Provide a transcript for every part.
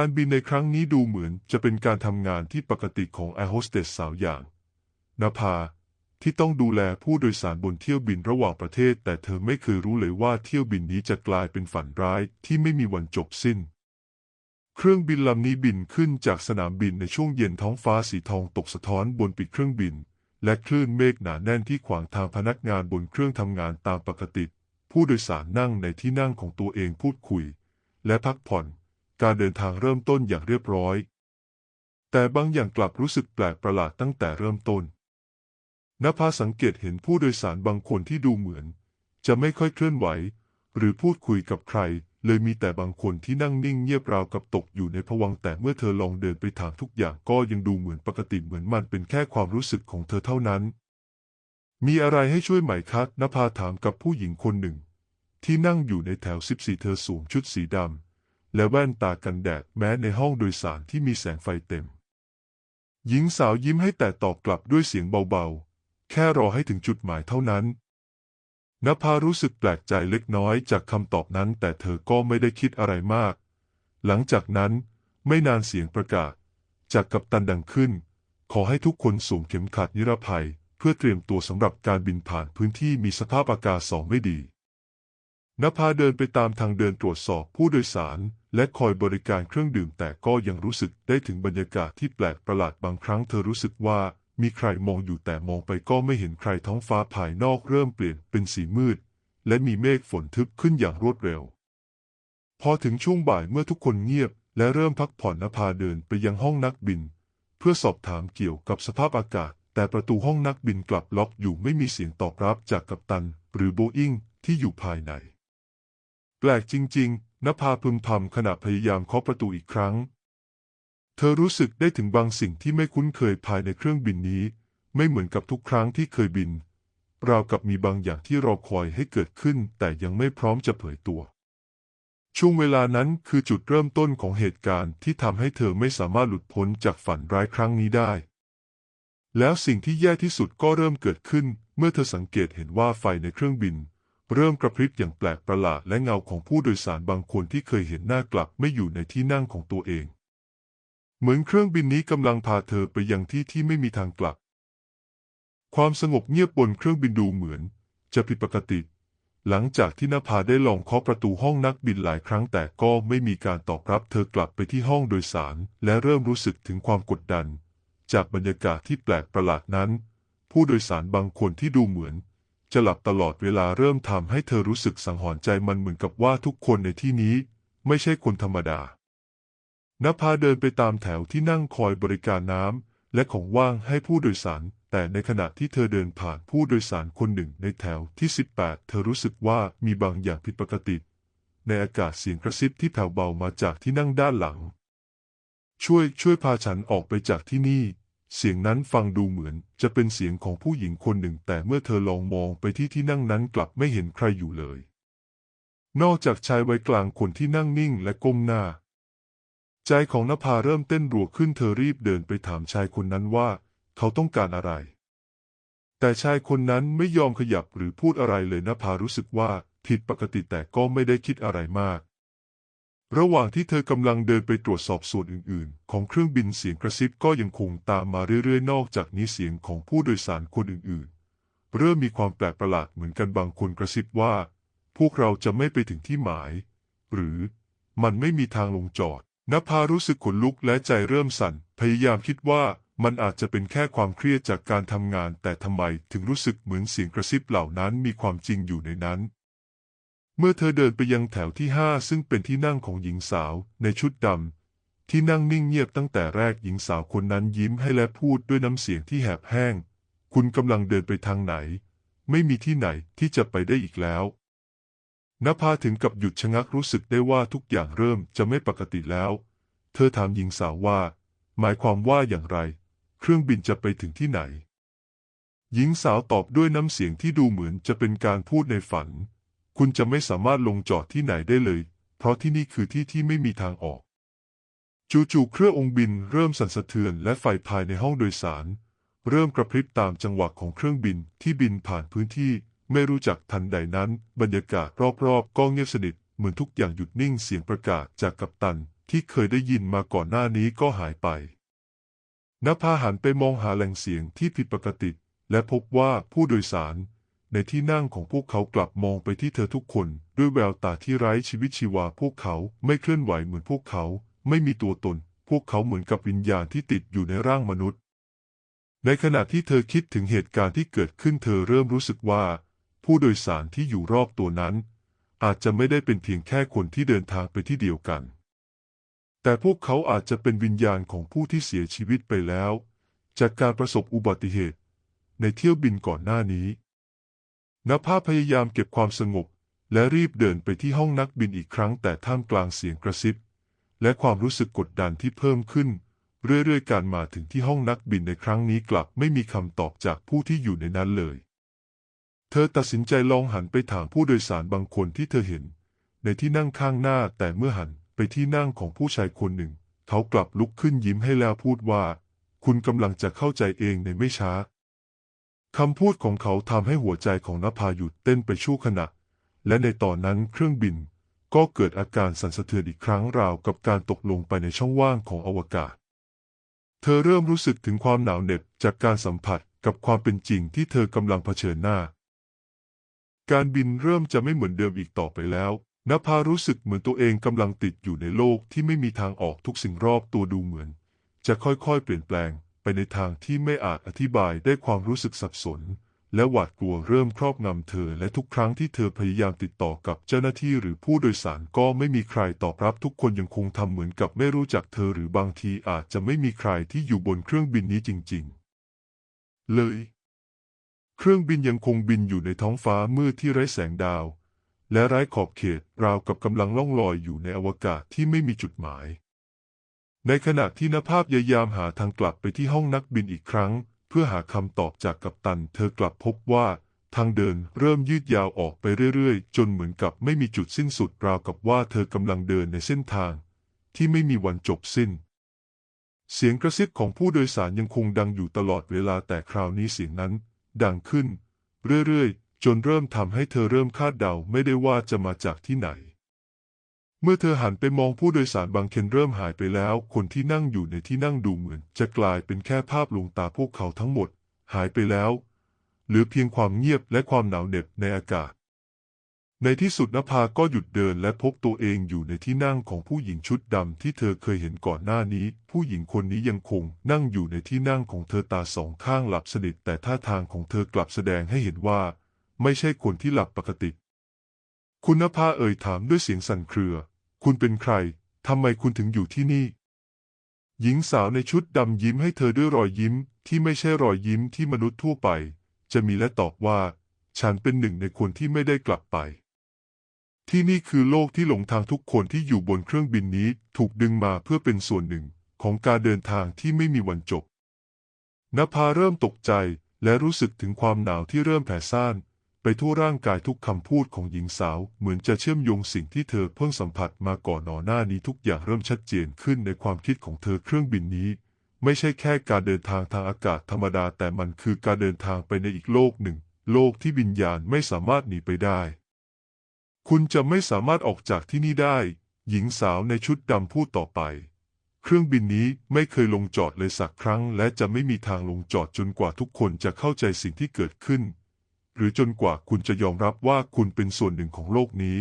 การบินในครั้งนี้ดูเหมือนจะเป็นการทำงานที่ปกติของแอร์โฮสเตสสาวอย่างนภาที่ต้องดูแลผู้โดยสารบนเที่ยวบินระหว่างประเทศ แต่เธอไม่เคยรู้เลยว่าเที่ยวบินนี้จะกลายเป็นฝันร้ายที่ไม่มีวันจบสิ้น เครื่องบินลำนี้บินขึ้นจากสนามบินในช่วงเย็นท้องฟ้าสีทองตกสะท้อนบนปีกเครื่องบิน และคลื่นเมฆหนาแน่นที่ขวางทางพนักงานบนเครื่องทำงานตามปกติ ผู้โดยสารนั่งในที่นั่งของตัวเองพูดคุย และพักผ่อน การเดินทางเริ่มต้นอย่างเรียบร้อย แต่บางอย่างกลับรู้สึกแปลกประหลาดตั้งแต่เริ่มต้นนภาสังเกตเห็นผู้โดยสารบางคนที่ดูเหมือน จะไม่ค่อยเคลื่อนไหว หรือพูดคุยกับใคร เลยมีแต่บางคนที่นั่งนิ่งเงียบราวกับตกอยู่ในภวังแต่เมื่อเธอลองเดินไปถามทุกอย่างก็ยังดูเหมือนปกติเหมือนมันเป็นแค่ความรู้สึกของเธอเท่านั้น มีอะไรให้ช่วยไหมคะนภาถามกับผู้หญิงคนหนึ่ง ที่นั่งอยู่ในแถว 14 เธอสวมชุดสีดำ และแว่นตากันแดดแม้ในห้องโดยสารที่มีแสงไฟเต็ม หญิงสาวยิ้มให้แต่ตอบกลับด้วยเสียงเบาๆ แค่รอให้ถึงจุดหมายเท่านั้นนภารู้สึกแปลกใจเล็กน้อยจากคำตอบนั้นแต่เธอก็ไม่ได้คิดอะไรมาก หลังจากนั้นไม่นานเสียงประกาศ จากกัปตันดังขึ้น ขอให้ทุกคนสวมเข็มขัดนิรภัย เพื่อเตรียมตัวสำหรับการบินผ่านพื้นที่มีสภาพอากาศสองไม่ดีนภาเดินไปตามทางเดินตรวจสอบผู้โดยสาร และคอยบริการเครื่องดื่มแต่ก็ยังรู้สึกได้ถึงบรรยากาศที่แปลกประหลาดบางครั้งเธอรู้สึกว่ามีใครมองอยู่แต่มองไปก็ไม่เห็นใครท้องฟ้าภายนอกเริ่มเปลี่ยนเป็นสีมืด และมีเมฆฝนทึบขึ้นอย่างรวดเร็ว พอถึงช่วงบ่ายเมื่อทุกคนเงียบ และเริ่มพักผ่อนนภาเดินไปยังห้องนักบิน เพื่อสอบถามเกี่ยวกับสภาพอากาศ แต่ประตูห้องนักบินกลับล็อกอยู่ไม่มีเสียงตอบรับจากกัปตัน หรือโบอิงที่อยู่ภายใน แปลกจริง ๆ นภาพึมพำขณะพยายามเคาะประตูอีกครั้ง เธอรู้สึกได้ถึงบางสิ่งที่ไม่คุ้นเคยภายในเครื่องบินนี้ ไม่เหมือนกับทุกครั้งที่เคยบิน ราวกับมีบางอย่างที่รอคอยให้เกิดขึ้น แต่ยังไม่พร้อมจะเผยตัว ช่วงเวลานั้นคือจุดเริ่มต้นของเหตุการณ์ที่ทำให้เธอไม่สามารถหลุดพ้นจากฝันร้ายครั้งนี้ได้ แล้วสิ่งที่แย่ที่สุดก็เริ่มเกิดขึ้น เมื่อเธอสังเกตเห็นว่าไฟในเครื่องบิน เริ่มกระพริบอย่างแปลกประหลาดและเงาของผู้โดยสารบางคนที่เคยเห็นหน้ากลับไม่อยู่ในที่นั่งของตัวเอง เหมือนเครื่องบินนี้กำลังพาเธอไปยังที่ที่ไม่มีทางกลับ ความสงบเงียบบนเครื่องบินดูเหมือน จะผิดปกติ หลังจากที่นภาได้ลองเคาะประตูห้องนักบินหลายครั้งแต่ก็ไม่มีการตอบรับเธอกลับไปที่ห้องโดยสาร และเริ่มรู้สึกถึงความกดดัน จากบรรยากาศที่แปลกประหลาดนั้น ผู้โดยสารบางคนที่ดูเหมือน จะหลับตลอดเวลาเริ่มทำให้เธอรู้สึกสังหรณ์ใจมันเหมือนกับว่าทุกคนในที่นี้ไม่ใช่คนธรรมดานภาเดินไปตามแถวที่นั่งคอยบริการน้ำและของว่างให้ผู้โดยสาร แต่ในขณะที่เธอเดินผ่านผู้โดยสารคนหนึ่งในแถวที่ 18 เธอรู้สึกว่ามีบางอย่างผิดปกติ ในอากาศเสียงกระซิบที่แผ่วเบามาจากที่นั่งด้านหลัง ช่วยช่วยพาฉันออกไปจากที่นี่ เสียงนั้นฟังดูเหมือนจะเป็นเสียงของผู้หญิงคนหนึ่ง แต่เมื่อเธอลองมองไปที่ที่นั่งนั้นกลับไม่เห็นใครอยู่เลย นอกจากชายวัยกลางคนที่นั่งนิ่งและก้มหน้า ใจของนภาเริ่มเต้นรัวขึ้นเธอรีบเดินไปถามชายคนนั้นว่า เขาต้องการอะไร แต่ชายคนนั้นไม่ยอมขยับหรือพูดอะไรเลยนภารู้สึกว่าผิดปกติแต่ก็ไม่ได้คิดอะไรมาก ระหว่างที่เธอกำลังเดินไปตรวจสอบส่วนอื่น ๆ ของเครื่องบินเสียงกระซิบก็ยังคงตามมาเรื่อย ๆ นอกจากนี้เสียงของผู้โดยสารคนอื่น ๆ เริ่มมีความแปลกประหลาดเหมือนกันบางคนกระซิบว่า พวกเราจะไม่ไปถึงที่หมาย หรือมันไม่มีทางลงจอดนภารู้สึกขนลุกและใจเริ่มสั่น พยายามคิดว่ามันอาจจะเป็นแค่ความเครียดจากการทำงาน แต่ทำไมถึงรู้สึกเหมือนเสียงกระซิบเหล่านั้นมีความจริงอยู่ในนั้น เมื่อเธอเดินไปยังแถวที่ห้าซึ่งเป็นที่นั่งของหญิงสาวในชุดดำที่นั่งนิ่งเงียบตั้งแต่แรกหญิงสาวคนนั้นยิ้มให้และพูดด้วยน้ำเสียงที่แหบแห้ง คุณกำลังเดินไปทางไหน ไม่มีที่ไหนที่จะไปได้อีกแล้วนภาถึงกับหยุดชะงักรู้สึกได้ว่าทุกอย่างเริ่มจะไม่ปกติแล้ว เธอถามหญิงสาวว่า หมายความว่าอย่างไร เครื่องบินจะไปถึงที่ไหน หญิงสาวตอบด้วยน้ำเสียงที่ดูเหมือนจะเป็นการพูดในฝัน คุณจะไม่สามารถลงจอดที่ไหนได้เลย เพราะที่นี่คือที่ที่ไม่มีทางออก จู่ๆเครื่ององค์บินเริ่มสั่นสะเทือนและไฟภายในห้องโดยสาร เริ่มกระพริบตามจังหวะของเครื่องบินที่บินผ่านพื้นที่ไม่รู้จักทันใดนั้น บรรยากาศรอบๆก็เงียบสนิทเหมือนทุกอย่างหยุดนิ่งเสียงประกาศจากกัปตันที่เคยได้ยินมาก่อนหน้านี้ก็หายไปนภาหันไปมองหาแหล่งเสียงที่ผิดปกติ และพบว่าผู้โดยสาร ในที่นั่งของพวกเขากลับมองไปที่เธอทุกคน ด้วยแววตาที่ไร้ชีวิตชีวาพวกเขาไม่เคลื่อนไหวเหมือนพวกเขา ไม่มีตัวตน พวกเขาเหมือนกับวิญญาณที่ติดอยู่ในร่างมนุษย์ ในขณะที่เธอคิดถึงเหตุการณ์ที่เกิดขึ้นเธอเริ่มรู้สึกว่า ผู้โดยสารที่อยู่รอบตัวนั้น อาจจะไม่ได้เป็นเพียงแค่คนที่เดินทางไปที่เดียวกัน แต่พวกเขาอาจจะเป็นวิญญาณของผู้ที่เสียชีวิตไปแล้ว จากการประสบอุบัติเหตุ ในเที่ยวบินก่อนหน้านี้ นภาพยายามเก็บความสงบ และรีบเดินไปที่ห้องนักบินอีกครั้งแต่ท่ามกลางเสียงกระซิบ และความรู้สึกกดดันที่เพิ่มขึ้น เรื่อยๆ การมาถึงที่ห้องนักบินในครั้งนี้กลับไม่มีคำตอบจากผู้ที่อยู่ในนั้นเลย เธอตัดสินใจลองหันไปถามผู้โดยสารบางคนที่เธอเห็น ในที่นั่งข้างหน้าแต่เมื่อหันไปที่นั่งของผู้ชายคนหนึ่ง เขากลับลุกขึ้นยิ้มให้แล้วพูดว่า คุณกำลังจะเข้าใจเองในไม่ช้า คำพูดของเขาทำให้หัวใจของนภาหยุดเต้นไปชั่วขณะ และในตอนนั้นเครื่องบินก็เกิดอาการสั่นสะเทือนอีกครั้งราวกับการตกลงไปในช่องว่างของอวกาศ เธอเริ่มรู้สึกถึงความหนาวเหน็บจากการสัมผัสกับความเป็นจริงที่เธอกำลังเผชิญหน้า การบินเริ่มจะไม่เหมือนเดิมอีกต่อไปแล้วนภารู้สึกเหมือนตัวเองกำลังติดอยู่ในโลกที่ไม่มีทางออกทุกสิ่งรอบตัวดูเหมือน จะค่อยๆ เปลี่ยนแปลง ในทางที่ไม่อาจอธิบายได้ความรู้สึกสับสน และหวาดกลัวเริ่มครอบงำเธอ และทุกครั้งที่เธอพยายามติดต่อกับเจ้าหน้าที่หรือผู้โดยสารก็ไม่มีใครตอบรับทุกคนยังคงทำเหมือนกับไม่รู้จักเธอหรือบางทีอาจจะไม่มีใครที่อยู่บนเครื่องบินนี้จริง ๆ เลย เครื่องบินยังคงบินอยู่ในท้องฟ้ามืดที่ไร้แสงดาว และไร้ขอบเขตราวกับกำลังล่องลอยอยู่ในอวกาศที่ไม่มีจุดหมาย ในขณะที่นภาพพยายามหาทางกลับไปที่ห้องนักบินอีกครั้ง เพื่อหาคำตอบจากกัปตัน เธอกลับพบว่า ทางเดินเริ่มยืดยาวออกไปเรื่อยๆ จนเหมือนกับไม่มีจุดสิ้นสุดราวกับว่าเธอกำลังเดินในเส้นทาง ที่ไม่มีวันจบสิ้น เสียงกระซิบของผู้โดยสารยังคงดังอยู่ตลอดเวลาแต่คราวนี้เสียงนั้น ดังขึ้น เรื่อยๆ จนเริ่มทำให้เธอเริ่มคาดเดาไม่ได้ว่าจะมาจากที่ไหน เมื่อเธอหันไปมองผู้โดยสารบางคนเริ่มหายไปแล้ว คนที่นั่งอยู่ในที่นั่งดูเหมือน จะกลายเป็นแค่ภาพลวงตาพวกเขาทั้งหมด หายไปแล้ว เหลือเพียงความเงียบและความหนาวเหน็บในอากาศ ในที่สุดนภาก็หยุดเดินและพบตัวเองอยู่ในที่นั่งของผู้หญิงชุดดำที่เธอเคยเห็นก่อนหน้านี้ ผู้หญิงคนนี้ยังคงนั่งอยู่ในที่นั่งของเธอตาสองข้างหลับสนิทแต่ท่าทางของเธอกลับแสดงให้เห็นว่า ไม่ใช่คนที่หลับปกติ คุณนภาเอ่ยถามด้วยเสียงสั่นเครือ คุณเป็นใคร ทำไมคุณถึงอยู่ที่นี่ หญิงสาวในชุดดำยิ้มให้เธอด้วยรอยยิ้มที่ไม่ใช่รอยยิ้มที่มนุษย์ทั่วไป จะมีและตอบว่า ฉันเป็นหนึ่งในคนที่ไม่ได้กลับไป ที่นี่คือโลกที่หลงทางทุกคนที่อยู่บนเครื่องบินนี้ถูกดึงมาเพื่อเป็นส่วนหนึ่งของการเดินทางที่ไม่มีวันจบนภาเริ่มตกใจและรู้สึกถึงความหนาวที่เริ่มแผ่ซ่าน ไปทั่วร่างกายทุกคำพูดของหญิงสาว เหมือนจะเชื่อมโยงสิ่งที่เธอเพิ่งสัมผัสมาก่อนหนอหน้านี้ทุกอย่างเริ่มชัดเจนขึ้นในความคิดของเธอเครื่องบินนี้ ไม่ใช่แค่การเดินทางทางอากาศธรรมดา แต่มันคือการเดินทางไปในอีกโลกหนึ่ง โลกที่วิญญาณไม่สามารถหนีไปได้ คุณจะไม่สามารถออกจากที่นี่ได้ หญิงสาวในชุดดำพูดต่อไปเครื่องบินนี้ไม่เคยลงจอดเลยสักครั้ง และจะไม่มีทางลงจอดจนกว่าทุกคนจะเข้าใจสิ่งที่เกิดขึ้น หรือจนกว่าคุณจะยอมรับว่าคุณเป็นส่วนหนึ่งของโลกนี้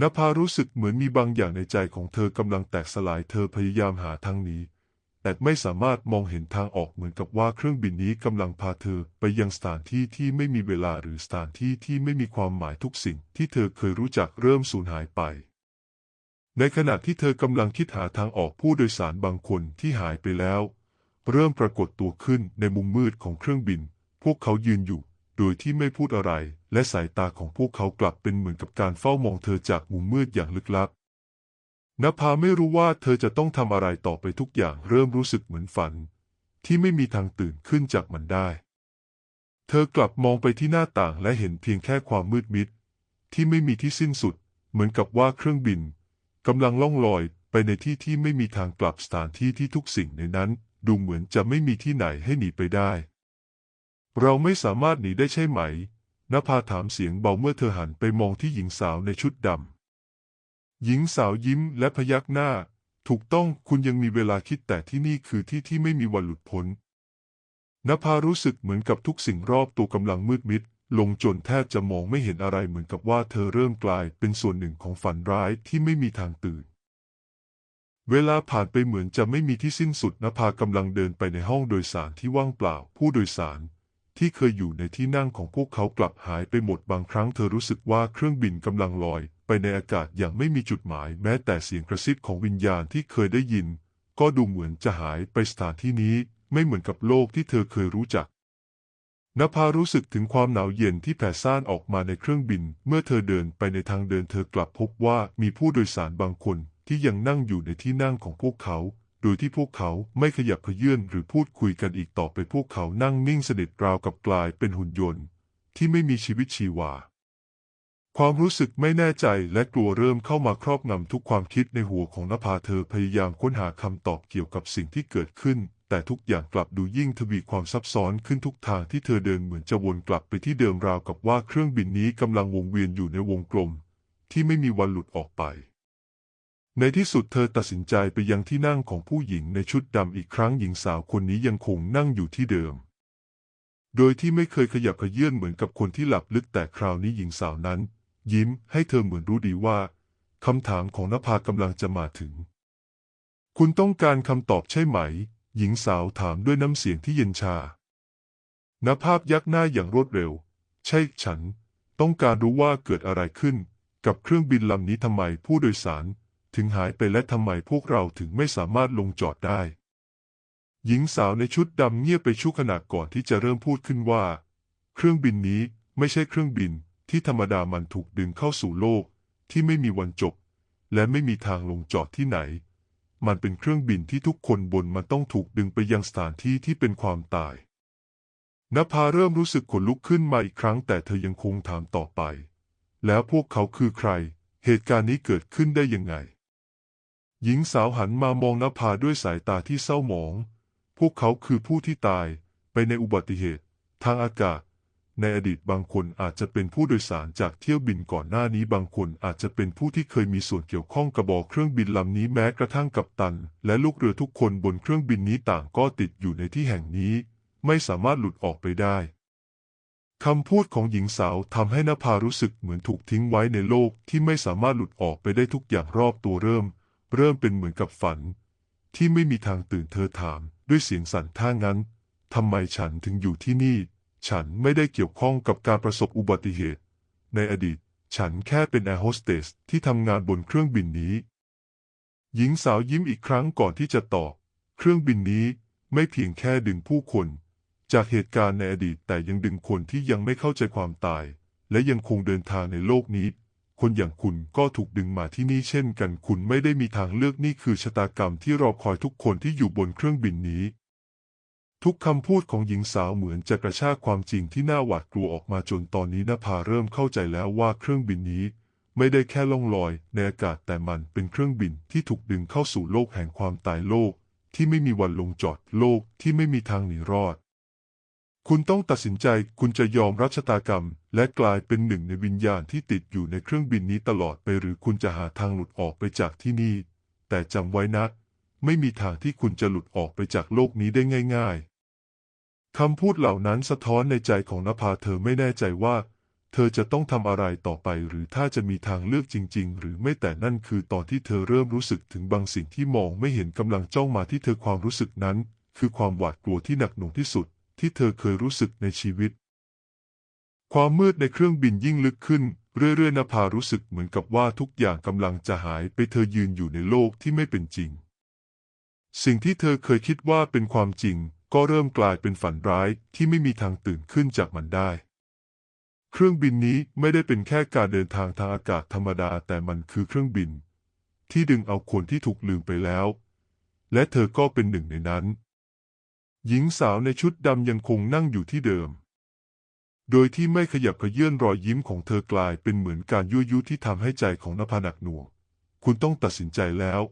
นภารู้สึกเหมือนมีบางอย่างในใจของเธอกำลังแตกสลายเธอพยายามหาทางหนี้แต่ไม่สามารถมองเห็นทางออกเหมือนกับว่าเครื่องบินนี้กำลังพาเธอไปยังสถานที่ที่ไม่มีเวลาหรือสถานที่ที่ไม่มีความหมายทุกสิ่งที่เธอเคยรู้จักเริ่มสูญหายไป ในขณะที่เธอกำลังคิดหาทางออกผู้โดยสารบางคนที่หายไปแล้ว เริ่มปรากฏตัวขึ้นในมุมมืดของเครื่องบิน พวกเขายืนอยู่ โดยที่ไม่พูดอะไร และสายตาของพวกเขากลับเป็นเหมือนกับการเฝ้ามองเธอจากมุมมืดอย่างลึกลับนภาไม่รู้ว่าเธอจะต้องทำอะไรต่อไปทุกอย่างเริ่มรู้สึกเหมือนฝัน ที่ไม่มีทางตื่นขึ้นจากมันได้ เธอกลับมองไปที่หน้าต่างและเห็นเพียงแค่ความมืดมิด ที่ไม่มีที่สิ้นสุด เหมือนกับว่าเครื่องบินกำลังล่องลอยไปในที่ที่ไม่มีทางกลับสถานที่ที่ทุกสิ่งในนั้น ดูเหมือนจะไม่มีที่ไหนให้หนีไปได้ เราไม่สามารถหนีได้ใช่ไหมนภาถามเสียงเบาเมื่อเธอหันไปมองที่หญิงสาวในชุดดำ หญิงสาวยิ้มและพยักหน้า ถูกต้องคุณยังมีเวลาคิดแต่ที่นี่คือที่ที่ไม่มีวันหลุดพ้นนภารู้สึกเหมือนกับทุกสิ่งรอบตัวกำลังมืดมิด ลงจนแทบจะมองไม่เห็นอะไรเหมือนกับว่าเธอเริ่มกลายเป็นส่วนหนึ่งของฝันร้ายที่ไม่มีทางตื่น เวลาผ่านไปเหมือนจะไม่มีที่สิ้นสุดนภากำลังเดินไปในห้องโดยสารที่ว่างเปล่า ผู้โดยสาร ที่เคยอยู่ในที่นั่งของพวกเขากลับหายไปหมดบางครั้งเธอรู้สึกว่าเครื่องบินกำลังลอย ไปในอากาศอย่างไม่มีจุดหมาย แม้แต่เสียงกระซิบของวิญญาณที่เคยได้ยิน ก็ดูเหมือนจะหายไปสถานที่นี้ไม่เหมือนกับโลกที่เธอเคยรู้จักนภารู้สึกถึงความหนาวเย็นที่แผ่ซ่านออกมาในเครื่องบิน เมื่อเธอเดินไปในทางเดินเธอกลับพบว่ามีผู้โดยสารบางคนที่ยังนั่งอยู่ในที่นั่งของพวกเขา โดยที่พวกเขาไม่ขยับเขยื่อนหรือพูดคุยกันอีกต่อไปพวกเขานั่งนิ่งสนิทราวกับกลายเป็นหุ่นยนต์ ที่ไม่มีชีวิตชีวา ความรู้สึกไม่แน่ใจและกลัวเริ่มเข้ามาครอบงำทุกความคิดในหัวของนภาเธอพยายามค้นหาคำตอบเกี่ยวกับสิ่งที่เกิดขึ้น แต่ทุกอย่างกลับดูยิ่งทวีความซับซ้อนขึ้นทุกทางที่เธอเดินเหมือนจะวนกลับไปที่เดิมราวกับว่าเครื่องบินนี้กำลังวงเวียนอยู่ในวงกลม ที่ไม่มีวันหลุดออกไป ในที่สุดเธอตัดสินใจไปยังที่นั่งของผู้หญิงในชุดดำอีกครั้งหญิงสาวคนนี้ยังคงนั่งอยู่ที่เดิม โดยที่ไม่เคยขยับเขยื่อนเหมือนกับคนที่หลับลึกแต่คราวนี้หญิงสาวนั้น ยิ้มให้เธอเหมือนรู้ดีว่าคำถามของนภากำลังจะมาถึง คุณต้องการคำตอบใช่ไหม หญิงสาวถามด้วยน้ำเสียงที่เย็นชานภาพยักหน้าอย่างรวดเร็ว ใช่ฉัน ต้องการรู้ว่าเกิดอะไรขึ้น กับเครื่องบินลำนี้ทำไมผู้โดยสาร ถึงหายไปและทำไมพวกเราถึงไม่สามารถลงจอดได้ หญิงสาวในชุดดำเงียบไปชั่วขณะก่อนที่จะเริ่มพูดขึ้นว่า เครื่องบินนี้ไม่ใช่เครื่องบินที่ธรรมดามันถูกดึงเข้าสู่โลกที่ไม่มีวันจบ และไม่มีทางลงจอดที่ไหน มันเป็นเครื่องบินที่ทุกคนบนมันต้องถูกดึงไปยังสถานที่ที่เป็นความตายนภาเริ่มรู้สึกขนลุกขึ้นมาอีกครั้ง แต่เธอยังคงถามต่อไป แล้วพวกเขาคือใคร เหตุการณ์นี้เกิดขึ้นได้ยังไง หญิงสาวหันมามองนภาด้วยสายตาที่เศร้าหมอง พวกเขาคือผู้ที่ตายไปในอุบัติเหตุ ทางอากาศ ในอดีตบางคนอาจจะเป็นผู้โดยสารจากเที่ยวบินก่อนหน้านี้บางคนอาจจะเป็นผู้ที่เคยมีส่วนเกี่ยวข้องกับบอเครื่องบินลำนี้แม้กระทั่งกัปตัน และลูกเรือทุกคนบนเครื่องบินนี้ต่างก็ติดอยู่ในที่แห่งนี้ ไม่สามารถหลุดออกไปได้คำพูดของหญิงสาวทำให้นภารู้สึกเหมือนถูกทิ้งไว้ในโลกที่ไม่สามารถหลุดออกไปได้ทุกอย่างรอบตัวเริ่ม เริ่มเป็นเหมือนกับฝัน ที่ไม่มีทางตื่นเธอถาม ด้วยเสียงสั่นท่างั้นทำไมฉันถึงอยู่ที่นี่ ฉันไม่ได้เกี่ยวข้องกับการประสบอุบัติเหตุ ในอดีต ฉันแค่เป็นแอร์โฮสเตสที่ทำงานบนเครื่องบินนี้ หญิงสาวยิ้มอีกครั้งก่อนที่จะตอบ เครื่องบินนี้ไม่เพียงแค่ดึงผู้คน จากเหตุการณ์ในอดีตแต่ยังดึงคนที่ยังไม่เข้าใจความตาย และยังคงเดินทางในโลกนี้ คนอย่างคุณก็ถูกดึงมาที่นี่เช่นกันคุณไม่ได้มีทางเลือกนี่คือชะตากรรมที่รอคอยทุกคนที่อยู่บนเครื่องบินนี้ ทุกคำพูดของหญิงสาวเหมือนจะกระชากความจริงที่น่าหวาดกลัวออกมาจนตอนนี้นภาเริ่มเข้าใจแล้วว่าเครื่องบินนี้ ไม่ได้แค่ล่องลอยในอากาศแต่มันเป็นเครื่องบินที่ถูกดึงเข้าสู่โลกแห่งความตายโลก ที่ไม่มีวันลงจอดโลกที่ไม่มีทางหนีรอด คุณต้องตัดสินใจคุณจะยอมรับชะตากรรม และกลายเป็นหนึ่งในวิญญาณที่ติดอยู่ในเครื่องบินนี้ตลอดไปหรือคุณจะหาทางหลุดออกไปจากที่นี่ แต่จำไว้นะไม่มีทางที่คุณจะหลุดออกไปจากโลกนี้ได้ง่าย ๆคำพูดเหล่านั้นสะท้อนในใจของนภาเธอไม่แน่ใจว่า เธอจะต้องทำอะไรต่อไปหรือถ้าจะมีทางเลือกจริง ๆ หรือไม่แต่นั่นคือตอนที่เธอเริ่มรู้สึกถึงบางสิ่งที่มองไม่เห็นกำลังจ้องมาที่เธอความรู้สึกนั้น คือความหวาดกลัวที่หนักหน่วงที่สุด ที่เธอเคยรู้สึกในชีวิต ความมืดในเครื่องบินยิ่งลึกขึ้น เรื่อยๆนภารู้สึกเหมือนกับว่าทุกอย่างกำลังจะหายไปเธอยืนอยู่ในโลกที่ไม่เป็นจริง สิ่งที่เธอเคยคิดว่าเป็นความจริง ก็เริ่มกลายเป็นฝันร้ายที่ไม่มีทางตื่นขึ้นจากมันได้เครื่องบินนี้ไม่ได้เป็นแค่การเดินทางทางอากาศธรรมดาแต่มันคือเครื่องบิน ที่ดึงเอาคนที่ถูกลืมไปแล้ว และเธอก็เป็นหนึ่งในนั้น หญิงสาวในชุดดำยังคงนั่งอยู่ที่เดิม โดยที่ไม่ขยับเขยื่อนรอยยิ้มของเธอกลายเป็นเหมือนการยั่วยุที่ทำให้ใจของนภาหนักหน่วง คุณต้องตัดสินใจแล้ว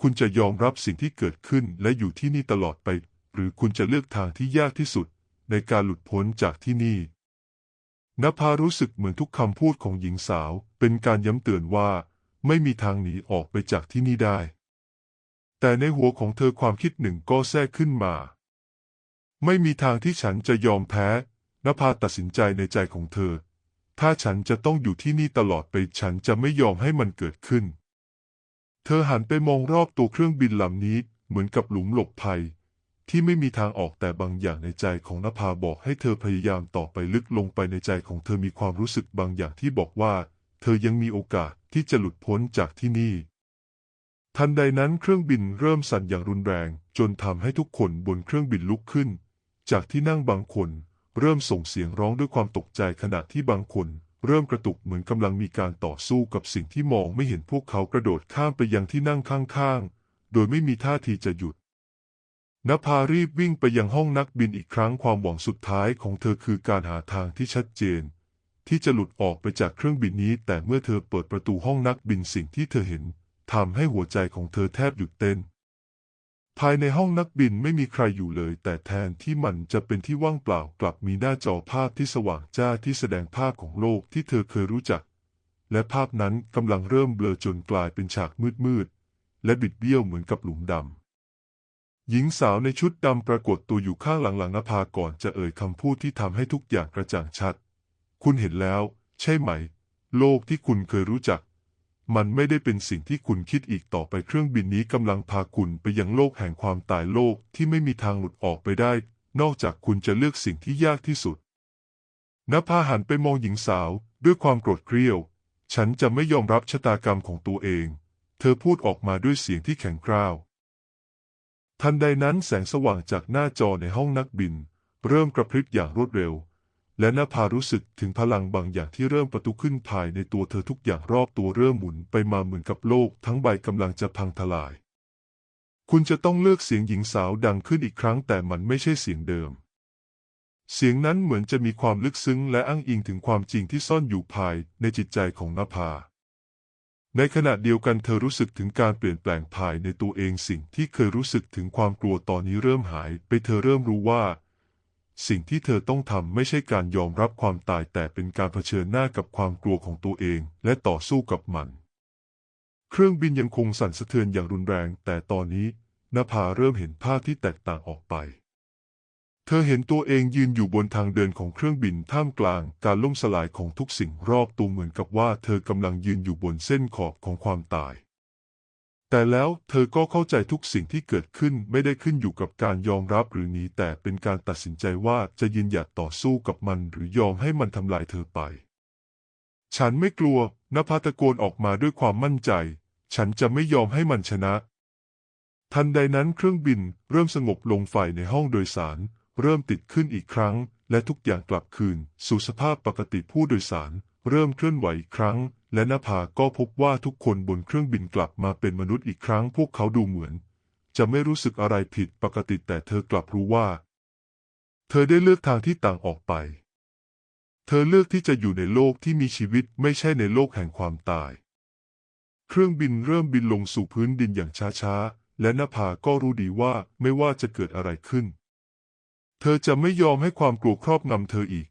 คุณจะยอมรับสิ่งที่เกิดขึ้นและอยู่ที่นี่ตลอดไป หรือคุณจะเลือกทางที่ยากที่สุด ในการหลุดพ้นจากที่นี่นภารู้สึกเหมือนทุกคำพูดของหญิงสาว เป็นการย้ำเตือนว่า ไม่มีทางหนีออกไปจากที่นี่ได้ แต่ในหัวของเธอความคิดหนึ่งก็แทรกขึ้นมา ไม่มีทางที่ฉันจะยอมแพ้นภาตัดสินใจในใจของเธอ ถ้าฉันจะต้องอยู่ที่นี่ตลอดไปฉันจะไม่ยอมให้มันเกิดขึ้น เธอหันไปมองรอบตัวเครื่องบินลำนี้เหมือนกับหลุมหลบภัย ที่ไม่มีทางออกแต่บางอย่างในใจของนภาบอกให้เธอพยายามต่อไปลึกลงไปในใจของเธอมีความรู้สึกบางอย่างที่บอกว่า เธอยังมีโอกาสที่จะหลุดพ้นจากที่นี่ ทันใดนั้นเครื่องบินเริ่มสั่นอย่างรุนแรง จนทำให้ทุกคนบนเครื่องบินลุกขึ้น จากที่นั่งบางคน เริ่มส่งเสียงร้องด้วยความตกใจขณะที่บางคน เริ่มกระตุกเหมือนกำลังมีการต่อสู้กับสิ่งที่มองไม่เห็นพวกเขากระโดดข้ามไปยังที่นั่งข้างๆ โดยไม่มีท่าทีจะหยุดนภารีบวิ่งไปยังห้องนักบินอีกครั้งความหวังสุดท้ายของเธอคือการหาทางที่ชัดเจน ที่จะหลุดออกไปจากเครื่องบินนี้ แต่เมื่อเธอเปิดประตูห้องนักบินสิ่งที่เธอเห็นทำให้หัวใจของเธอแทบหยุดเต้น ภายในห้องนักบินไม่มีใครอยู่เลย แต่แทนที่มันจะเป็นที่ว่างเปล่ากลับมีหน้าจอภาพที่สว่างจ้าที่แสดงภาพของโลกที่เธอเคยรู้จัก และภาพนั้นกำลังเริ่มเบลอจนกลายเป็นฉากมืดๆและบิดเบี้ยวเหมือนกับหลุมดำหญิงสาวในชุดดำปรากฏตัวอยู่ข้างหลังๆนภาก่อนจะเอ่ยคำพูดที่ทำให้ทุกอย่างกระจ่างชัด คุณเห็นแล้ว ใช่ไหม โลกที่คุณเคยรู้จัก มันไม่ได้เป็นสิ่งที่คุณคิดอีกต่อไปเครื่องบินนี้กำลังพาคุณไปยังโลกแห่งความตายโลกที่ไม่มีทางหลุดออกไปได้ นอกจากคุณจะเลือกสิ่งที่ยากที่สุดนภาหันไปมองหญิงสาว ด้วยความโกรธเกรี้ยว ฉันจะไม่ยอมรับชะตากรรมของตัวเอง เธอพูดออกมาด้วยเสียงที่แข็งกร้าว ทันใดนั้นแสงสว่างจากหน้าจอในห้องนักบิน เริ่มกระพริบอย่างรวดเร็ว และนภารู้สึกถึงพลังบางอย่างที่เริ่มประตุขึ้นภายในตัวเธอทุกอย่างรอบตัวเริ่มหมุนไปมาเหมือนกับโลกทั้งใบกำลังจะพังทลาย คุณจะต้องเลือกเสียงหญิงสาวดังขึ้นอีกครั้งแต่มันไม่ใช่เสียงเดิม เสียงนั้นเหมือนจะมีความลึกซึ้งและอ้างอิงถึงความจริงที่ซ่อนอยู่ภายในจิตใจของนภา ในขณะเดียวกันเธอรู้สึกถึงการเปลี่ยนแปลงภายในตัวเองสิ่งที่เคยรู้สึกถึงความกลัวตอนนี้เริ่มหาย ไปเธอเริ่มรู้ว่า สิ่งที่เธอต้องทำไม่ใช่การยอมรับความตายแต่เป็นการเผชิญหน้ากับความกลัวของตัวเอง และต่อสู้กับมัน เครื่องบินยังคงสั่นสะเทือนอย่างรุนแรง แต่ตอนนี้นภาเริ่มเห็นภาพที่แตกต่างออกไป เธอเห็นตัวเองยืนอยู่บนทางเดินของเครื่องบินท่ามกลาง การล่มสลายของทุกสิ่งรอบตัวเหมือนกับว่า เธอกำลังยืนอยู่บนเส้นขอบของความตาย แต่แล้วเธอก็เข้าใจทุกสิ่งที่เกิดขึ้นไม่ได้ขึ้นอยู่กับการยอมรับหรือหนีแต่เป็นการตัดสินใจว่าจะยืนหยัดต่อสู้กับมันหรือยอมให้มันทำลายเธอไป ฉันไม่กลัวนภาตะโกนออกมาด้วยความมั่นใจ ฉันจะไม่ยอมให้มันชนะ ทันใดนั้นเครื่องบินเริ่มสงบลงไฟในห้องโดยสาร เริ่มติดขึ้นอีกครั้ง และทุกอย่างกลับคืน สู่สภาพปกติผู้โดยสาร เริ่มเคลื่อนไหวอีกครั้ง และนภาก็พบว่าทุกคนบนเครื่องบินกลับมาเป็นมนุษย์อีกครั้งพวกเขาดูเหมือน จะไม่รู้สึกอะไรผิดปกติแต่เธอกลับรู้ว่า เธอได้เลือกทางที่ต่างออกไป เธอเลือกที่จะอยู่ในโลกที่มีชีวิตไม่ใช่ในโลกแห่งความตาย เครื่องบินเริ่มบินลงสู่พื้นดินอย่างช้าๆ และนภาก็รู้ดีว่าไม่ว่าจะเกิดอะไรขึ้น เธอจะไม่ยอมให้ความกลัวครอบงำเธออีก